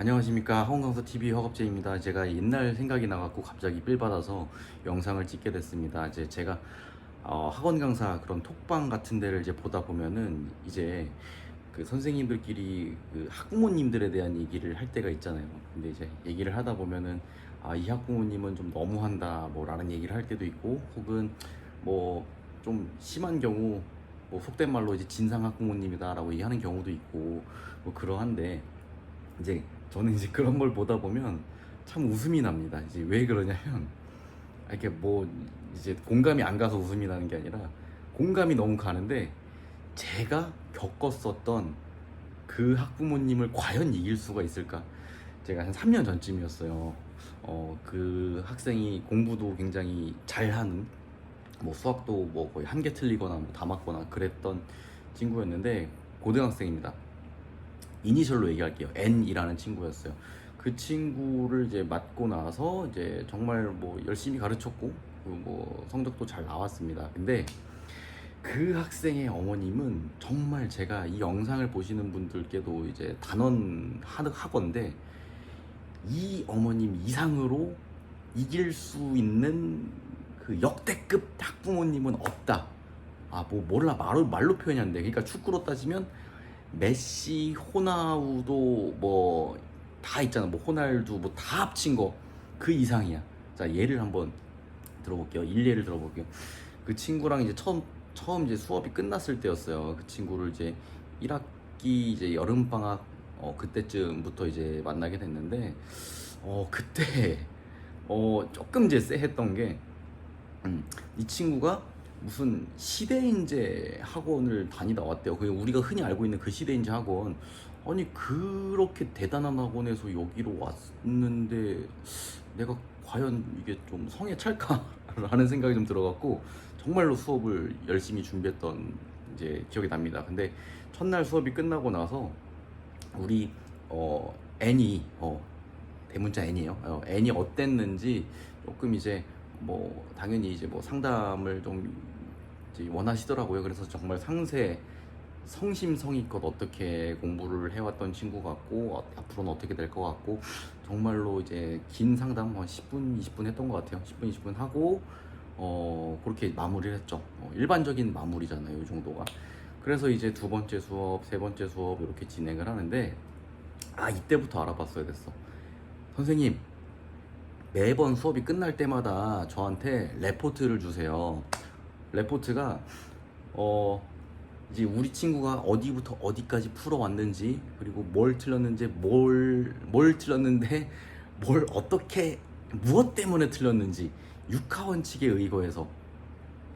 안녕하십니까 학원강사 TV 허겁제입니다. 제가 옛날 생각이 나갖고 갑자기 삘 받아서 영상을 찍게 됐습니다. 이제 제가 어, 학원 강사 그런 톡방 같은 데를 이제 보다 보면은 이제 그 선생님들끼리 그 학부모님들에 대한 얘기를 할 때가 있잖아요. 근데 이제 얘기를 하다 보면은 아, 이 학부모님은 좀 너무한다 뭐 라는 얘기를 할 때도 있고 혹은 뭐 좀 심한 경우 뭐 속된 말로 이제 진상 학부모님이다 라고 얘기하는 경우도 있고 뭐 그러한데 이제 저는 이제 그런 걸 보다 보면 참 웃음이 납니다. 이제 왜 그러냐면 아, 이렇게 뭐 이제 공감이 안 가서 웃음이 나는 게 아니라 공감이 너무 가는데 제가 겪었었던 그 학부모님을 과연 이길 수가 있을까? 제가 한 3년 전쯤이었어요. 어, 그 학생이 공부도 굉장히 잘하는 뭐 수학도 뭐 거의 한 개 틀리거나 뭐 다 맞거나 그랬던 친구였는데 고등학생입니다. 이니셜로 얘기할게요. N이라는 친구였어요. 그 친구를 이제 맡고 나서 이제 정말 뭐 열심히 가르쳤고 그뭐 성적도 잘 나왔습니다. 근데 그 학생의 어머님은 정말 제가 이 영상을 보시는 분들께도 이제 단언 하- 하건데 이 어머님 이상으로 이길 수 있는 그 역대급 학부모님은 없다. 아 뭐 몰라 말로 말로 표현이 안 돼. 그러니까 축구로 따지면 메시, 호나우도 뭐 다 있잖아. 뭐 호날두 뭐 다 합친 거 그 이상이야. 자 예를 한번 들어볼게요. 일례를 들어볼게요. 그 친구랑 이제 처음 처음 이제 수업이 끝났을 때였어요. 그 친구를 이제 1학기 이제 여름 방학 어 그때쯤부터 이제 만나게 됐는데 어 그때 어 조금 이제 쎄했던 게 음, 이 친구가 무슨 시대인재 학원을 다니다 왔대요. 그게 우리가 흔히 알고 있는 그 시대인재 학원. 아니 그렇게 대단한 학원에서 여기로 왔는데 내가 과연 이게 좀 성에 찰까라는 생각이 좀 들어갖고 정말로 수업을 열심히 준비했던 이제 기억이 납니다. 근데 첫날 수업이 끝나고 나서 우리 어 애니 어 대문자 N이에요. 어, N이 어땠는지 조금 이제 뭐 당연히 이제 뭐 상담을 좀 원하시더라고요. 그래서 정말 상세 성심성의껏 어떻게 공부를 해왔던 친구 같고 어, 앞으로는 어떻게 될 것 같고 정말로 이제 긴 상담 한 10분 20분 했던 것 같아요. 10분 20분 하고 어 그렇게 마무리를 했죠. 어, 일반적인 마무리잖아요. 이 정도가. 그래서 이제 두 번째 수업, 세 번째 수업 이렇게 진행을 하는데 아 이때부터 알아봤어야 됐어. 선생님 매번 수업이 끝날 때마다 저한테 레포트를 주세요. 레포트가 어 이제 우리 친구가 어디부터 어디까지 풀어왔는지 그리고 뭘 틀렸는지 뭘 뭘 틀렸는데 뭘 어떻게 무엇 때문에 틀렸는지 육하 원칙에 의거해서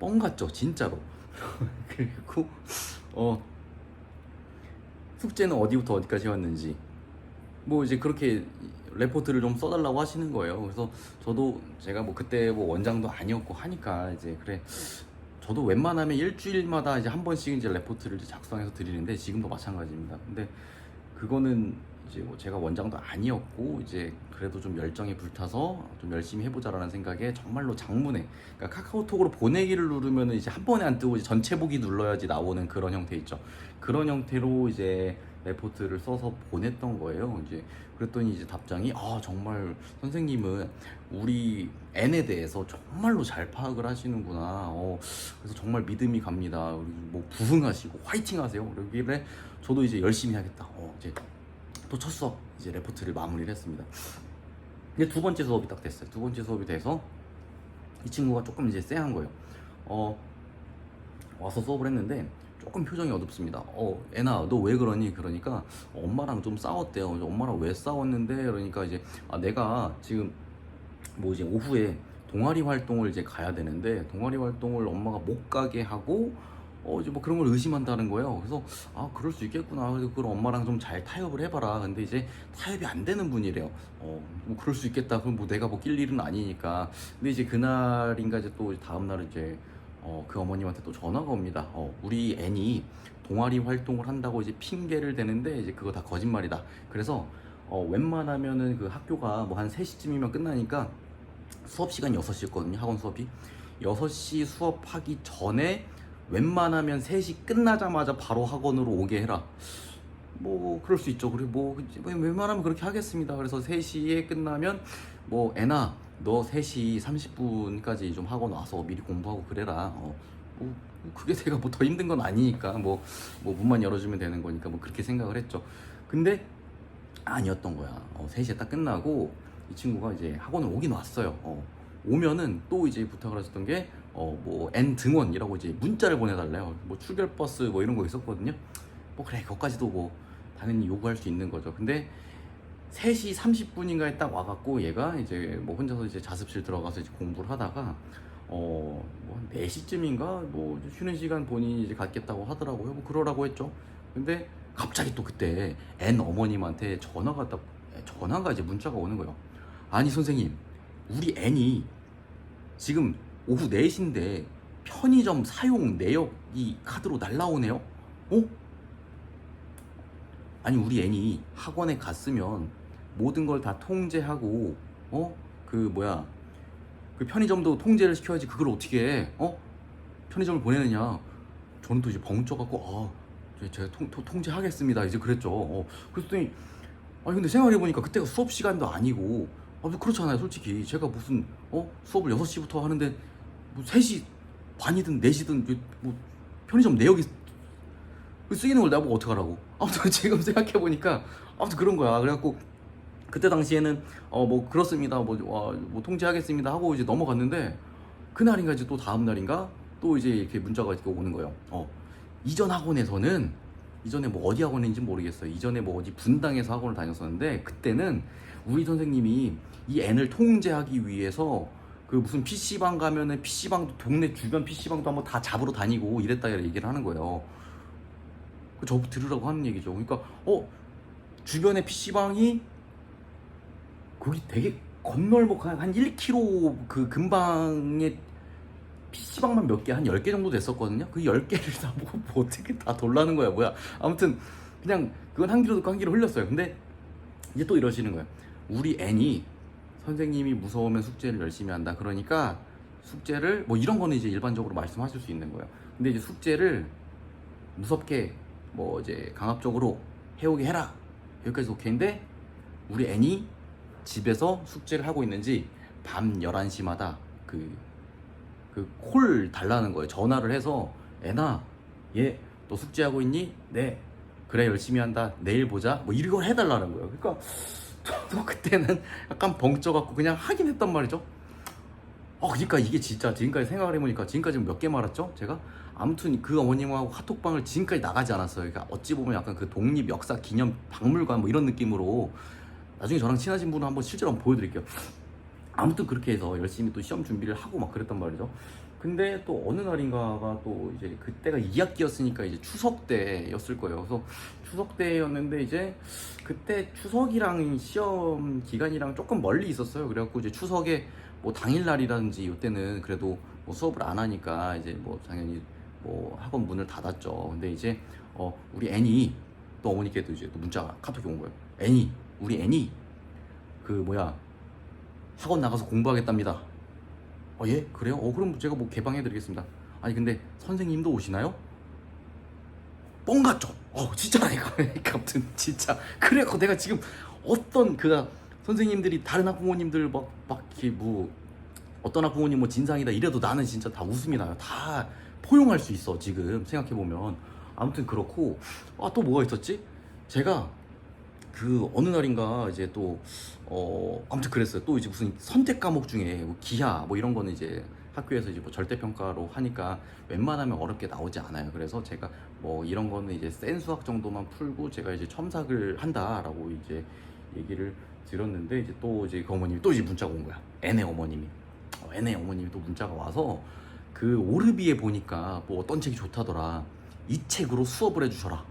뻥 같죠 진짜로 그리고 어 숙제는 어디부터 어디까지 왔는지 뭐 이제 그렇게 레포트를 좀 써달라고 하시는 거예요. 그래서 저도 제가 뭐 그때 뭐 원장도 아니었고 하니까 이제 그래 저도 웬만하면 일주일마다 이제 한 번씩 이제 레포트를 이제 작성해서 드리는데 지금도 마찬가지입니다. 근데 그거는 이제 뭐 제가 원장도 아니었고 이제 그래도 좀 열정에 불타서 좀 열심히 해보자라는 생각에 정말로 장문에 그러니까 카카오톡으로 보내기를 누르면은 이제 한 번에 안 뜨고 전체 보기 눌러야지 나오는 그런 형태 있죠. 그런 형태로 이제 레포트를 써서 보냈던 거예요. 이제 그랬더니 이제 답장이 아 정말 선생님은 우리 N에 대해서 정말로 잘 파악을 하시는구나. 어, 그래서 정말 믿음이 갑니다. 뭐 부흥하시고 화이팅하세요. 그러길래 저도 이제 열심히 하겠다. 어, 이제 또 첫 수업 이제 레포트를 마무리를 했습니다. 근데 두 번째 수업이 딱 됐어요. 두 번째 수업이 돼서 이 친구가 조금 이제 쎄한 거예요. 어, 와서 수업을 했는데 조금 표정이 어둡습니다. 어, 애나 너 왜 그러니? 그러니까 엄마랑 좀 싸웠대요. 엄마랑 왜 싸웠는데? 그러니까 이제 아, 내가 지금 뭐 이제 오후에 동아리 활동을 이제 가야 되는데 동아리 활동을 엄마가 못 가게 하고 어 이제 뭐 그런 걸 의심한다는 거예요. 그래서 아 그럴 수 있겠구나. 그래서 그럼 엄마랑 좀 잘 타협을 해봐라. 근데 이제 타협이 안 되는 분이래요. 어뭐 그럴 수 있겠다. 그럼 뭐 내가 뭐 낄 일은 아니니까. 근데 이제 그날인가 이제 또 다음 날 이제 어, 그 어머님한테 또 전화가 옵니다. 어, 우리 애니 동아리 활동을 한다고 이제 핑계를 대는데 이제 그거 다 거짓말이다. 그래서 어, 웬만하면은 그 학교가 뭐 한 3시쯤이면 끝나니까 수업 시간이 6시였거든요. 학원 수업이. 6시 수업하기 전에 웬만하면 3시 끝나자마자 바로 학원으로 오게 해라. 뭐 그럴 수 있죠. 그리고 뭐뭐 웬만하면 그렇게 하겠습니다. 그래서 3시에 끝나면 뭐 애나 너 3시 30분까지 좀 학원 와서 미리 공부하고 그래라. 어, 뭐 그게 제가 뭐 더 힘든 건 아니니까 뭐, 뭐 문만 열어주면 되는 거니까 뭐 그렇게 생각을 했죠. 근데 아니었던 거야. 어, 3시에 딱 끝나고 이 친구가 이제 학원을 오긴 왔어요. 어, 오면은 또 이제 부탁을 하셨던 게, 어, 뭐, N 등원이라고 이제 문자를 보내달래요. 뭐, 출결버스 뭐 이런 거 있었거든요. 뭐, 그래, 그것까지도 뭐, 당연히 요구할 수 있는 거죠. 근데 3시 30분인가에 딱 와갖고 얘가 이제 뭐 혼자서 이제 자습실 들어가서 이제 공부를 하다가 어, 뭐한 4시쯤인가 뭐 이제 쉬는 시간 본인이 이제 갖겠다고 하더라고요. 뭐 그러라고 했죠. 근데 갑자기 또 그때 N 어머님한테 전화가 딱 전화가 이제 문자가 오는 거예요. 아니 선생님, 우리 N이 지금 오후 4시인데 편의점 사용 내역이 카드로 날라오네요. 어? 아니 우리 애니 학원에 갔으면 모든 걸 다 통제하고 어? 그 뭐야? 그 편의점도 통제를 시켜야지 그걸 어떻게 해? 어? 편의점을 보내느냐? 저는 또 이제 벙쪄 갖고 아 제- 제가 통, 통, 통 제하겠습니다. 이제 그랬죠. 어. 그랬더니 아니 근데 생각해 보니까 그때가 수업 시간도 아니고 아뭐 그렇잖아요 솔직히. 제가 무슨 어? 수업을 6시부터 하는데 뭐 3시 반이든 4시든 뭐 편의점 내역이 쓰이는 걸 나보고 어떡하라고? 아무튼 지금 생각해 보니까 아무튼 그런 거야. 그래갖고 그때 당시에는 어 뭐 그렇습니다. 뭐, 와, 뭐 통제하겠습니다 하고 이제 넘어갔는데 그날인가 이제 또 다음 날인가 또 이제 이렇게 문자가 이렇게 오는 거예요. 어 이전 학원에서는 이전에 뭐 어디 학원인지 모르겠어요. 이전에 뭐 어디 분당에서 학원을 다녔었는데 그때는 우리 선생님이 이 N을 통제하기 위해서 그 무슨 PC방 가면은 PC방도 동네 주변 PC방도 한번 다 잡으러 다니고 이랬다 얘기를 하는 거예요. 그 저 들으라고 하는 얘기죠. 그러니까 어 주변에 PC방이 거기 되게 건널목 한, 한 1km 그 근방에 PC방만 몇 개, 한 10개 정도 됐었거든요. 그 10개를 다 뭐, 뭐 어떻게 다 돌라는 거야, 뭐야. 아무튼 그냥 그건 한 귀로 듣고 한 귀로 흘렸어요. 근데 이제 또 이러시는 거예요. 우리 애니 선생님이 무서우면 숙제를 열심히 한다. 그러니까 숙제를 뭐 이런 거는 이제 일반적으로 말씀하실 수 있는 거예요. 근데 이제 숙제를 무섭게 뭐 이제 강압적으로 해오게 해라. 여기까지 오케이인데 우리 애니 집에서 숙제를 하고 있는지 밤 11시마다 그 그 콜 달라는 거예요. 전화를 해서 애나 얘 너 숙제하고 있니? 네 그래 열심히 한다. 내일 보자. 뭐 이걸 해달라는 거예요. 그러니까 저도 그때는 약간 벙쪄갖고 그냥 하긴 했단 말이죠. 어, 그러니까 이게 진짜 지금까지 생각을 해보니까 지금까지 몇 개 말았죠? 제가 아무튼 그 어머님하고 카톡방을 지금까지 나가지 않았어요. 그러니까 어찌 보면 약간 그 독립 역사 기념 박물관 뭐 이런 느낌으로 나중에 저랑 친하신 분은 한번 실제로 한번 보여드릴게요. 아무튼 그렇게 해서 열심히 또 시험 준비를 하고 막 그랬단 말이죠. 근데 또 어느 날인가가 또 이제 그때가 2학기였으니까 이제 추석 때였을 거예요. 그래서 추석 때였는데 이제 그때 추석이랑 시험 기간이랑 조금 멀리 있었어요. 그래갖고 이제 추석에 뭐 당일날이라든지 이때는 그래도 뭐 수업을 안 하니까 이제 뭐 당연히 뭐 학원 문을 닫았죠. 근데 이제 어 우리 애니 또 어머니께도 이제 또 문자가 카톡이 온 거예요. 애니 우리 애니 그 뭐야 학원 나가서 공부하겠답니다. 어 예 그래요? 어 그럼 제가 뭐 개방해드리겠습니다. 아니 근데 선생님도 오시나요? 뻥 같죠? 어 진짜라니까 그러니까 아무튼 진짜 그래갖고 내가 지금 어떤 그 선생님들이 다른 학부모님들 막, 막 이렇게 뭐 어떤 학부모님 뭐 진상이다 이래도 나는 진짜 다 웃음이 나요 다 포용할 수 있어 지금 생각해보면. 아무튼 그렇고 아 또 뭐가 있었지? 제가 그 어느 날인가 이제 또 어 아무튼 그랬어요. 또 이제 무슨 선택 과목 중에 뭐 기하 뭐 이런 거는 이제 학교에서 이제 뭐 절대 평가로 하니까 웬만하면 어렵게 나오지 않아요. 그래서 제가 뭐 이런 거는 이제 센 수학 정도만 풀고 제가 이제 첨삭을 한다라고 이제 얘기를 들었는데 이제 또 이제 그 어머님이 또 이제 문자가 온 거야. N의 어머님이. 어, N의 어머님이 또 문자가 와서 그 오르비에 보니까 뭐 어떤 책이 좋다더라. 이 책으로 수업을 해주셔라.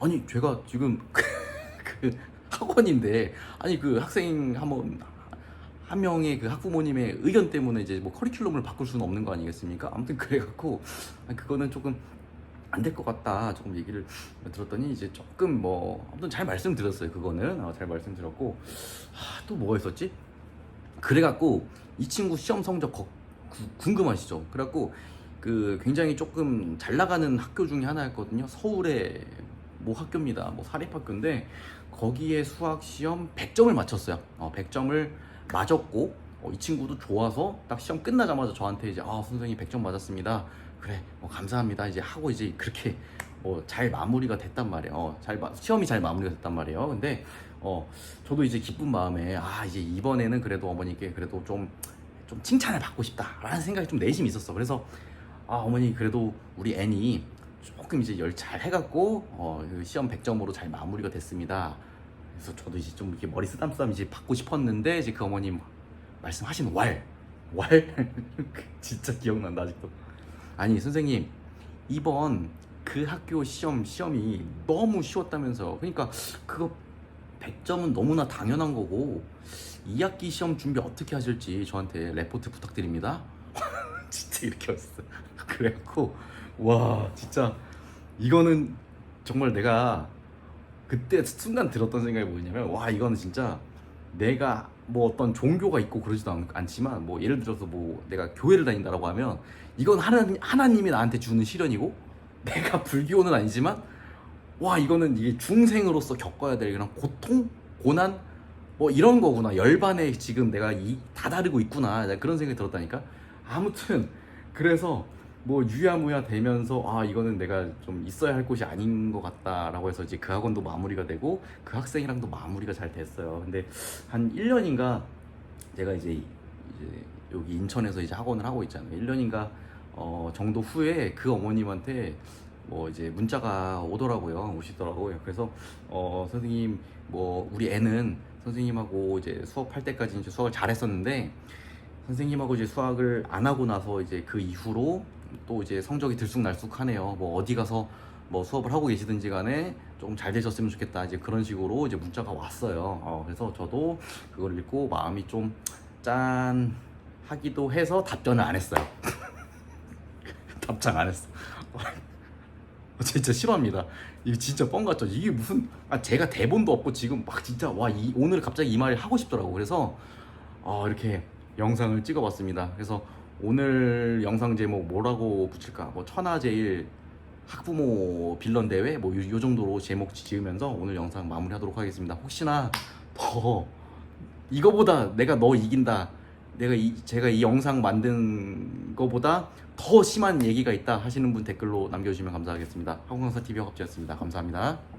아니 제가 지금 그 학원인데 아니 그 학생 한번 한 명의 그 학부모님의 의견 때문에 이제 뭐 커리큘럼을 바꿀 수는 없는 거 아니겠습니까? 아무튼 그래갖고 그거는 조금 안 될 것 같다. 조금 얘기를 들었더니 이제 조금 뭐 아무튼 잘 말씀드렸어요 그거는. 어, 잘 말씀드렸고. 아, 또 뭐가 있었지? 그래갖고 이 친구 시험 성적 거- 구- 궁금하시죠? 그래갖고 그 굉장히 조금 잘 나가는 학교 중에 하나였거든요. 서울의 모 학교입니다. 뭐 사립학교인데 거기에 수학 시험 100점을 맞췄어요. 어, 100점을 맞았고 어, 이 친구도 좋아서 딱 시험 끝나자마자 저한테 이제 아 선생님 100점 맞았습니다. 그래 뭐 감사합니다. 이제 하고 이제 그렇게 뭐 잘 마무리가 됐단 말이에요. 어, 잘 마- 시험이 잘 마무리가 됐단 말이에요. 근데 어 저도 이제 기쁜 마음에 아 이제 이번에는 그래도 어머니께 그래도 좀 좀 칭찬을 받고 싶다라는 생각이 좀 내심이 있었어. 그래서 아 어머니 그래도 우리 애니 조금 이제 열 잘 해갖고 어, 그 시험 100점으로 잘 마무리가 됐습니다. 그래서 저도 이제 좀 이렇게 머리 쓰담쓰담 이제 받고 싶었는데 이제 그 어머님 말씀하신 왈, 왈 진짜 기억난다 아직도. 아니 선생님 이번 그 학교 시험 시험이 너무 쉬웠다면서 그러니까 그거 100점은 너무나 당연한 거고 2학기 시험 준비 어떻게 하실지 저한테 레포트 부탁드립니다. 진짜 이렇게 왔어. 그래갖고 와 진짜 이거는 정말 내가 그때 순간 들었던 생각이 뭐냐면 와 이거는 진짜 내가 뭐 어떤 종교가 있고 그러지도 않, 않지만 뭐 예를 들어서 뭐 내가 교회를 다닌다라고 하면 이건 하나님, 하나님이 나한테 주는 시련이고 내가 불교는 아니지만 와 이거는 이게 중생으로서 겪어야 될 그런 고통 고난? 뭐 이런 거구나. 열반에 지금 내가 이 다다르고 있구나. 그런 생각이 들었다니까? 아무튼 그래서 뭐 유야무야 되면서 아 이거는 내가 좀 있어야 할 곳이 아닌 것 같다라고 해서 이제 그 학원도 마무리가 되고 그 학생이랑도 마무리가 잘 됐어요. 근데 한 1년인가 제가 이제 이제 여기 인천에서 이제 학원을 하고 있잖아요. 1년인가 어 정도 후에 그 어머님한테 뭐 이제 문자가 오더라고요 오시더라고요 그래서 어 선생님 뭐 우리 애는 선생님하고 이제 수업할 때까지 이제 수학을 잘했었는데 선생님하고 이제 수학을 안 하고 나서 이제 그 이후로 또 이제 성적이 들쑥날쑥하네요. 뭐 어디 가서 뭐 수업을 하고 계시든지 간에 조금 잘 되셨으면 좋겠다. 이제 그런 식으로 이제 문자가 왔어요. 어, 그래서 저도 그걸 읽고 마음이 좀 짠 하기도 해서 답변을 안 했어요. 답장 안 했어. 진짜 싫어합니다. 이게 진짜 뻥 같죠. 이게 무슨 아 제가 대본도 없고 지금 막 진짜 와 이 오늘 갑자기 이 말을 하고 싶더라고. 그래서 어, 이렇게 영상을 찍어봤습니다. 그래서 오늘 영상 제목 뭐라고 붙일까? 뭐 천하제일 학부모 빌런 대회 뭐 요 정도로 제목 지으면서 오늘 영상 마무리하도록 하겠습니다. 혹시나 더 이거보다 내가 너 이긴다. 내가 이, 제가 이 영상 만든 거보다 더 심한 얘기가 있다 하시는 분 댓글로 남겨주시면 감사하겠습니다. 학원강사 TV 허겁지였습니다. 감사합니다.